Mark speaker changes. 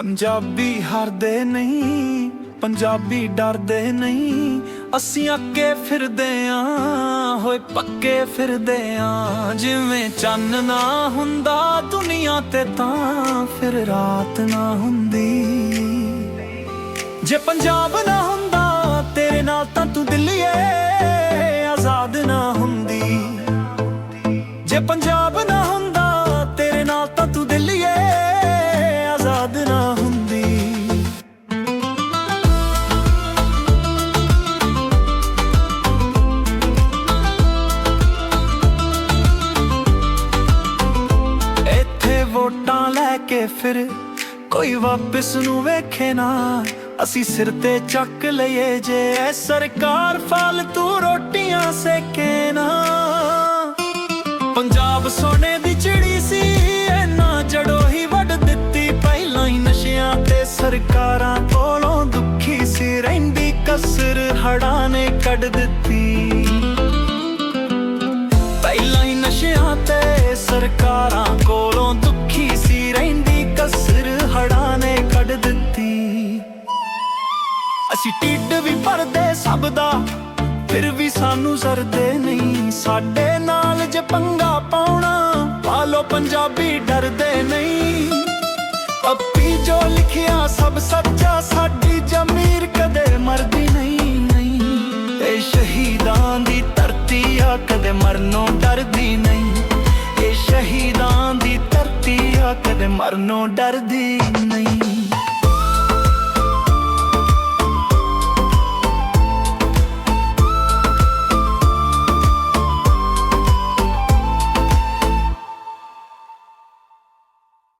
Speaker 1: ਪੰਜਾਬੀ ਹਰਦੇ ਨਹੀਂ, ਪੰਜਾਬੀ ਡਰਦੇ ਨਹੀਂ। ਅਸੀਂ ਅੱਗੇ ਫਿਰਦੇ ਆਂ, ਹੋਏ ਪੱਕੇ ਫਿਰਦੇ ਆਂ। ਜਿਵੇਂ ਚੰਨ ਨਾ ਹੁੰਦਾ, ਦੁਨੀਆ ਤੇ ਤਾਂ ਫਿਰ ਰਾਤ ਨਾ ਹੁੰਦੀ। ਜੇ ਪੰਜਾਬ ਨਾ ਹੁੰਦਾ, ਤੇਰੇ ਨਾਲ ਤਾਂ ਤੂੰ ਦਿੱਲੀਏ, ਆਜ਼ਾਦ ਨਾ ਹੁੰਦੀ। ਆਜ਼ਾਦ ਨਾ ਹੁੰਦੀ। ਇੱਥੇ ਵੋਟਾਂ ਲੈ ਕੇ ਫਿਰ ਕੋਈ ਵਾਪਿਸ ਨੂੰ ਵੇਖੇ ਨਾ। ਅਸੀਂ ਸਿਰ ਤੇ ਚੱਕ ਲਈਏ ਜੇ ਐ ਸਰਕਾਰ ਫਾਲਤੂ ਰੋਟੀਆਂ ਸੇਕੇ ਨਾ। ਹੜਾਂ ਨੇ ਕੱਢ ਦਿੱਤੀ। ਪਹਿਲਾਂ ਹੀ ਨਸ਼ਿਆਂ ਤੇ ਸਰਕਾਰਾਂ ਕੋਲੋਂ ਦੁਖੀ ਸੀ, ਰਹਿੰਦੀ ਕਸਰ ਹੜਾਂ ਨੇ ਕੱਢ ਦਿੱਤੀ। ਅਸੀਂ ਢਿੱਡ ਵੀ ਭਰਦੇ ਸਭ ਦਾ, ਫਿਰ ਵੀ ਸਾਨੂੰ ਜ਼ਰਦੇ ਨਹੀਂ। ਸਾਡੇ ਨਾਲ ਜੇ ਪੰਗਾ ਪਾਉਣਾ ਪਾਲੋ ਪੰਜਾਬੀ ਡਰਦੇ ਨਹੀਂ। ਸ਼ਹੀਦਾਂ ਦੀ ਧਰਤੀ ਆ, ਕਦੇ ਮਰਨੋਂ ਡਰਦੀ ਨਹੀਂ। ਇਹ ਸ਼ਹੀਦਾਂ ਦੀ ਧਰਤੀ ਆ, ਕਦੇ ਮਰਨੋਂ ਡਰਦੀ ਨਹੀਂ।